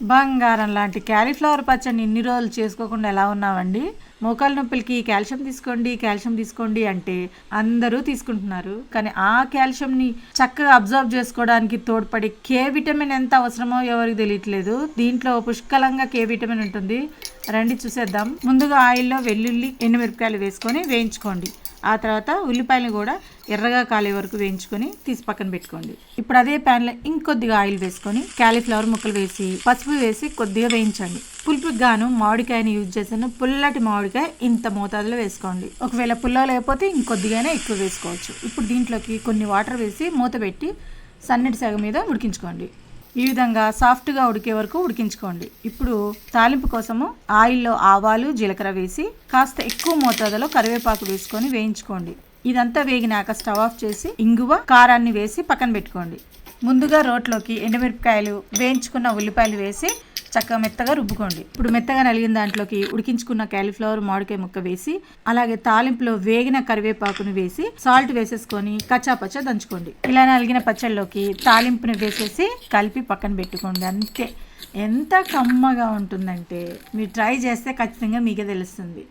బంగారం లాంటి క్యాలీఫ్లవర్ పచ్చడిని ఇన్ని రోజులు చేసుకోకుండా ఎలా ఉన్నామండి మోకాలు నొప్పులకి కాల్షియం తీసుకోండి కాల్షియం తీసుకోండి అంటే అందరూ తీసుకుంటున్నారు. కానీ ఆ కాల్షియంని చక్కగా అబ్జర్వ్ చేసుకోవడానికి తోడ్పడి కే విటమిన్ ఎంత అవసరమో ఎవరికి తెలియట్లేదు. దీంట్లో పుష్కలంగా కే విటమిన్ ఉంటుంది. రండి చూసేద్దాం. ముందుగా ఆయిల్లో వెల్లుల్లి ఎండుమిరపకాయలు వేసుకొని వేయించుకోండి. ఆ తర్వాత ఉల్లిపాయలు కూడా ఎర్రగా కాలే వరకు వేయించుకొని తీసి పక్కన పెట్టుకోండి. ఇప్పుడు అదే ప్యాన్లో ఇంకొద్దిగా ఆయిల్ వేసుకొని క్యాలీఫ్లవర్ ముక్కలు వేసి పసుపు వేసి కొద్దిగా వేయించండి. పులుపుకి గాను మామిడికాయని యూజ్ చేసిన పుల్లటి మామిడికాయ ఇంత మోతాదులో వేసుకోండి. ఒకవేళ పుల్ల లేకపోతే ఇంకొద్దిగానే ఎక్కువ వేసుకోవచ్చు. ఇప్పుడు దీంట్లోకి కొన్ని వాటర్ వేసి మూత పెట్టి సన్నటి సగం మీద ఉడికించుకోండి. ఈ విధంగా సాఫ్ట్గా ఉడికే వరకు ఉడికించుకోండి. ఇప్పుడు తాలింపు కోసము ఆయిల్లో ఆవాలు జీలకర్ర వేసి కాస్త ఎక్కువ మోతాదులో కరివేపాకు వేసుకొని వేయించుకోండి. ఇదంతా వేగినాక స్టవ్ ఆఫ్ చేసి ఇంగువ కారాన్ని వేసి పక్కన పెట్టుకోండి. ముందుగా రోట్లోకి ఎండుమిరపకాయలు వేయించుకున్న ఉల్లిపాయలు వేసి చక్కగా మెత్తగా రుబ్బుకోండి. ఇప్పుడు మెత్తగా నలిగిన దాంట్లోకి ఉడికించుకున్న క్యాలీఫ్లవర్ మామిడికాయ ముక్క వేసి అలాగే తాలింపులో వేగిన కరివేపాకును వేసి సాల్ట్ వేసేసుకొని కచ్చాపచ్చా దంచుకోండి. ఇలా నలిగిన పచ్చళ్ళలోకి తాలింపుని వేసేసి కలిపి పక్కన పెట్టుకోండి. అంతే. ఎంత కమ్మగా ఉంటుందంటే మీరు ట్రై చేస్తే ఖచ్చితంగా మీకే తెలుస్తుంది.